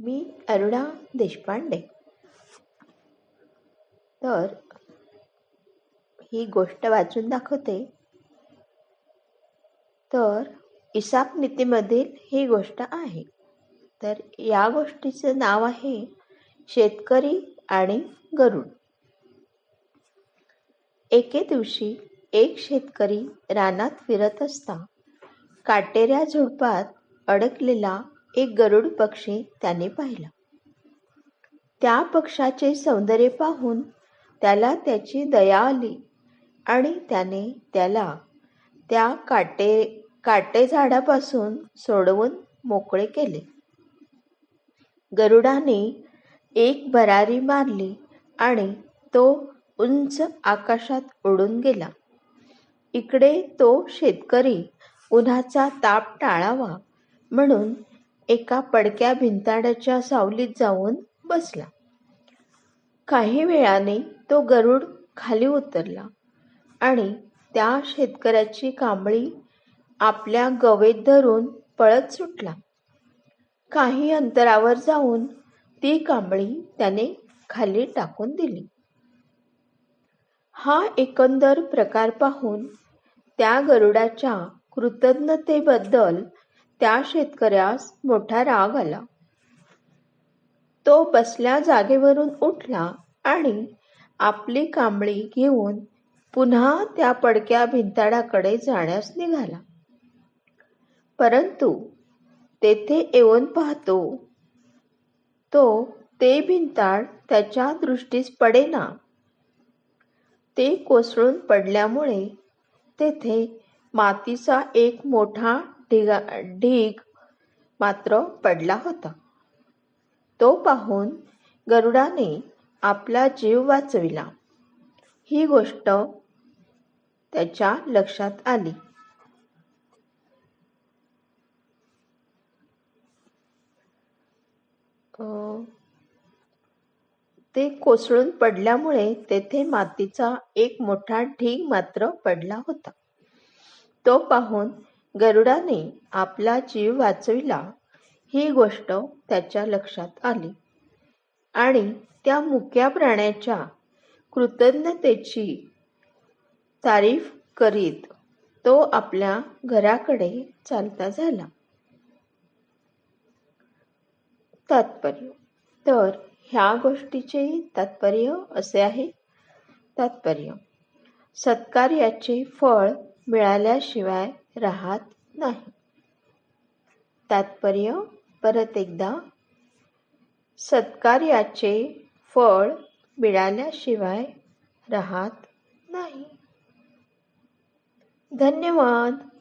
मी अरुणा देशपांडे. तर ही गोष्ट वाचून दाखवते. तर इसाप नीतीमधील ही गोष्ट आहे. तर या गोष्टीचं नाव आहे शेतकरी आणि गरुड. एके दिवशी एक शेतकरी रानात फिरत असता काटेऱ्या झुडपात अडकलेला एक गरुड पक्षी त्याने पाहिला. त्या पक्षाचे सौंदर्य पाहून त्याला त्याची दया आली आणि त्याने त्याला त्या काटे काटे झाडापासून सोडवून मोकळे केले. गरुडाने एक भरारी मारली आणि तो उंच आकाशात उडून गेला. इकडे तो शेतकरी उन्हाचा ताप टाळावा म्हणून एका पडक्या भिंताडाच्या सावलीत जाऊन बसला. काही वेळाने तो गरुड खाली उतरला आणि त्या शेतकऱ्याची कांबळी आपल्या गवेत धरून पळत सुटला. काही अंतरावर जाऊन ती कांबळी त्याने खाली टाकून दिली. हा एकंदर प्रकार पाहून त्या गरुडाच्या कृतज्ञतेबद्दल त्या शेतकऱ्यास मोठा राग आला. तो बसल्या जागेवरून उठला आणि आपली कांबळी घेऊन पुन्हा त्या पडक्या भिंताडाकडे जाण्यास निघाला. परंतु तेथे येऊन पाहतो तो ते भिंताड त्याच्या दृष्टीस पडेना. ते कोसळून पडल्यामुळे तेथे मातीचा एक मोठा ढिगा ढीग मात्र पडला होता. तो पाहून गरुडाने आपला जीव वाचविला. ही गोष्ट त्याच्या लक्षात आली. ते कोसळून पडल्यामुळे तेथे मातीचा एक मोठा ढीग मात्र पडला होता. तो पाहून गरुडाने आपला जीव वाचविला. ही गोष्ट त्याच्या लक्षात आली. आणि त्या मुक्या प्राण्याच्या कृतज्ञतेची तारीफ करीत तो आपल्या घराकडे चालता झाला. तात्पर्य. तर ह्या गोष्टीचे तात्पर्य असे आहे? तात्पर्य. सत्कार्याचे फळ मिळाल्याशिवाय राहत नाही. तात्पर्य परत एकदा सत्कार्याचे फळ मिळाल्याशिवाय राहत नाही. धन्यवाद.